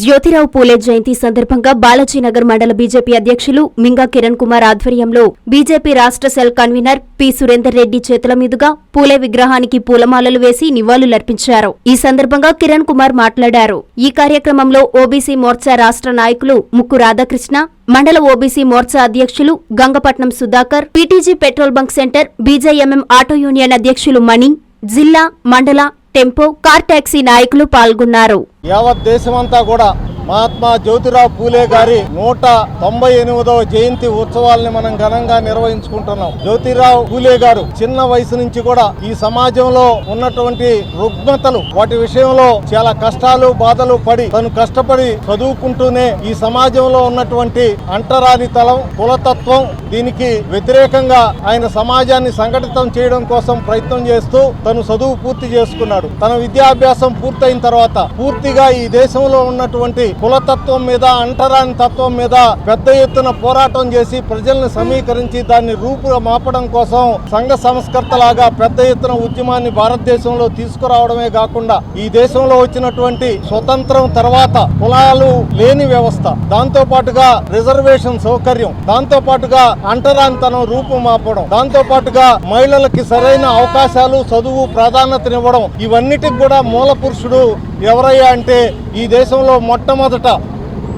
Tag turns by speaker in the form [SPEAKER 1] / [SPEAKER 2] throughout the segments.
[SPEAKER 1] జ్యోతిరావు పూలే జయంతి సందర్భంగా బాలాజీనగర్ మండల బీజేపీ అధ్యక్షులు మింగా కిరణ్ కుమార్ ఆధ్వర్యంలో బీజేపీ రాష్ట్ర cell convener P. Surender Reddy చేతుల మీదుగా పూలే విగ్రహానికి పూలమాలలు వేసి నివాళులర్పించారు. ఈ సందర్భంగా కిరణ్ కుమార్ మాట్లాడారు. ఈ కార్యక్రమంలో ఓబీసీ మోర్చా రాష్ట్ర నాయకులు ముక్కు రాధాకృష్ణ మండల ఓబీసీ మోర్చా అధ్యక్షులు Gangapatnam Sudhakar PTG petrol bunk centre BJMM auto union అధ్యక్షులు మణి జిల్లా మండల టెంపో కార్ టాక్సీ నాయకులు పాల్గొన్నారు.
[SPEAKER 2] యావత్ దేశమంతా కూడా మహాత్మా జ్యోతిరావు పూలే గారి నూట తొంభై ఎనిమిదవ జయంతి ఉత్సవాల్ని మనం ఘనంగా నిర్వహించుకుంటున్నాం. జ్యోతిరావు పూలే గారు చిన్న వయసు నుంచి కూడా ఈ సమాజంలో ఉన్నటువంటి రుగ్మతలు వాటి విషయంలో చాలా కష్టాలు బాధలు పడి తను కష్టపడి చదువుకుంటూనే ఈ సమాజంలో ఉన్నటువంటి అంటరాని తలం కులతత్వం దీనికి వ్యతిరేకంగా ఆయన సమాజాన్ని సంఘటితం చేయడం కోసం ప్రయత్నం చేస్తూ తను చదువు పూర్తి చేసుకున్నాడు. తన విద్యాభ్యాసం పూర్తయిన తర్వాత పూర్తిగా ఈ దేశంలో ఉన్నటువంటి కులతత్వం మీద అంటరాని తత్వం మీద పెద్ద ఎత్తున పోరాటం చేసి ప్రజల్ని సమీకరించి దాన్ని రూపు మాపడం కోసం సంఘ సంస్కర్తలాగా పెద్ద ఎత్తున ఉద్యమాన్ని భారతదేశంలో తీసుకురావడమే కాకుండా ఈ దేశంలో వచ్చినటువంటి స్వతంత్రం తర్వాత కులాలు లేని వ్యవస్థ. దాంతో పాటుగా రిజర్వేషన్ సౌకర్యం దాంతో పాటుగా అంటరానితనం రూపు మాపడం దాంతో పాటుగా మహిళలకి సరైన అవకాశాలు చదువు ప్రాధాన్యతనివ్వడం ఇవన్నిటికి కూడా మూల పురుషుడు ఎవరయ్యా అంటే ఈ దేశంలో మొట్టమొదట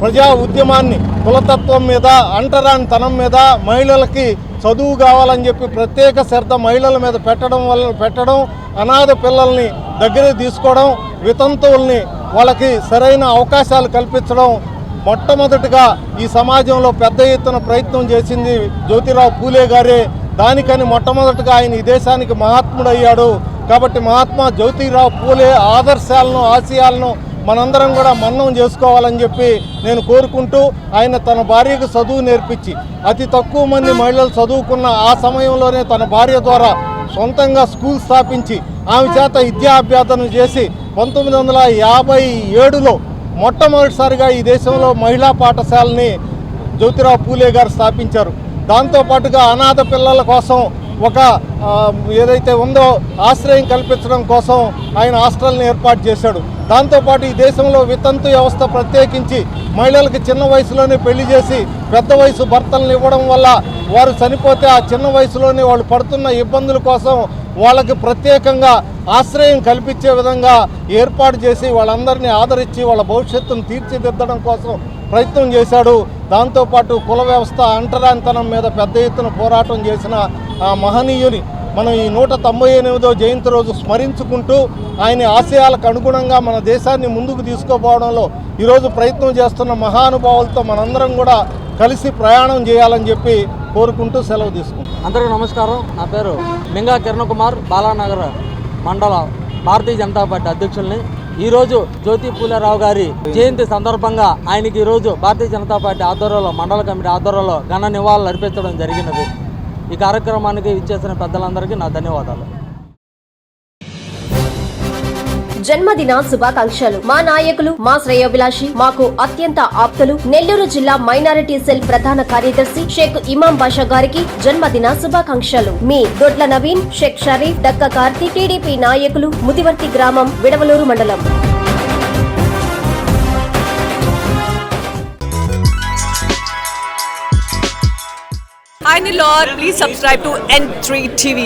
[SPEAKER 2] ప్రజా ఉద్యమాన్ని కులతత్వం మీద అంటరానితనం మీద మహిళలకి చదువు కావాలని చెప్పి ప్రత్యేక శ్రద్ధ మహిళల మీద పెట్టడం వల్ల పెట్టడం అనాథ పిల్లల్ని దగ్గర తీసుకోవడం వితంతువుల్ని వాళ్ళకి సరైన అవకాశాలు కల్పించడం మొట్టమొదటిగా ఈ సమాజంలో పెద్ద ఎత్తున ప్రయత్నం చేసింది జ్యోతిరావు పూలే గారే. దానికని మొట్టమొదటిగా ఆయన ఈ దేశానికి మహాత్ముడయ్యాడు. కాబట్టి మహాత్మా జ్యోతిరావు పూలే ఆదర్శాలను ఆశయాలను మనందరం కూడా మన్నం చేసుకోవాలని చెప్పి నేను కోరుకుంటూ ఆయన తన భార్యకు చదువు నేర్పించి అతి తక్కువ మంది మహిళలు చదువుకున్న ఆ సమయంలోనే తన భార్య ద్వారా సొంతంగా స్కూల్ స్థాపించి ఆమె చేత విద్యాభ్యాసన చేసి పంతొమ్మిది వందల యాభై ఏడులో మొట్టమొదటిసారిగా ఈ దేశంలో మహిళా పాఠశాలని జ్యోతిరావు పూలే గారు స్థాపించారు. దాంతోపాటుగా అనాథ పిల్లల కోసం ఒక ఏదైతే ఉందో ఆశ్రయం కల్పించడం కోసం ఆయన హాస్టల్ని ఏర్పాటు చేశాడు. దాంతోపాటు ఈ దేశంలో వితంతు వ్యవస్థ ప్రత్యేకించి మహిళలకు చిన్న వయసులోనే పెళ్ళి చేసి పెద్ద వయసు భర్తలను ఇవ్వడం వల్ల వారు చనిపోతే ఆ చిన్న వయసులోనే వాళ్ళు పడుతున్న ఇబ్బందుల కోసం వాళ్ళకి ప్రత్యేకంగా ఆశ్రయం కల్పించే విధంగా ఏర్పాటు చేసి వాళ్ళందరినీ ఆదరించి వాళ్ళ భవిష్యత్తును తీర్చిదిద్దడం కోసం ప్రయత్నం చేశాడు. దాంతోపాటు కుల వ్యవస్థ అంటరానితనం మీద పెద్ద ఎత్తున పోరాటం చేసిన ఆ మహనీయుని మనం ఈ నూట తొంభై ఎనిమిదో జయంతి రోజు స్మరించుకుంటూ ఆయన ఆశయాలకు అనుగుణంగా మన దేశాన్ని ముందుకు తీసుకుపోవడంలో ఈరోజు ప్రయత్నం చేస్తున్న మహానుభావులతో మనందరం కూడా కలిసి ప్రయాణం చేయాలని చెప్పి కోరుకుంటూ సెలవు తీసుకుంటాం
[SPEAKER 3] అందరికీ నమస్కారం. నా పేరు మింగా కిరణ్ కుమార్ బాలానగర్ మండల భారతీయ జనతా పార్టీ అధ్యక్షుల్ని. ఈరోజు జ్యోతి పూలారావు గారి జయంతి సందర్భంగా ఆయనకి ఈరోజు భారతీయ జనతా పార్టీ ఆధ్వర్యంలో మండల కమిటీ ఆధ్వర్యంలో ఘన నివాళులు అర్పించడం జరిగినది. ఈ కార్యక్రమానికి ఇచ్చేసిన పెద్దలందరికీ నా ధన్యవాదాలు.
[SPEAKER 4] జన్మదిన శుభాకాంక్షలు. మా నాయకులు మా శ్రేయోభిలాషి మాకు అత్యంత ఆప్తులు. నెల్లూరు జిల్లా మైనారిటీ సెల్ ప్రధాన కార్యదర్శి షేక్ ఇమాం బాషా గారికి జన్మదిన శుభాకాంక్షలు. మీ దొడ్ల నవీన్ షేక్ షరీఫ్ దక్క కార్తీ టీడీపీ నాయకులు ముదివర్తి గ్రామం విడవలూరు మండలం.
[SPEAKER 5] Hi Nilor, please subscribe to N3 TV.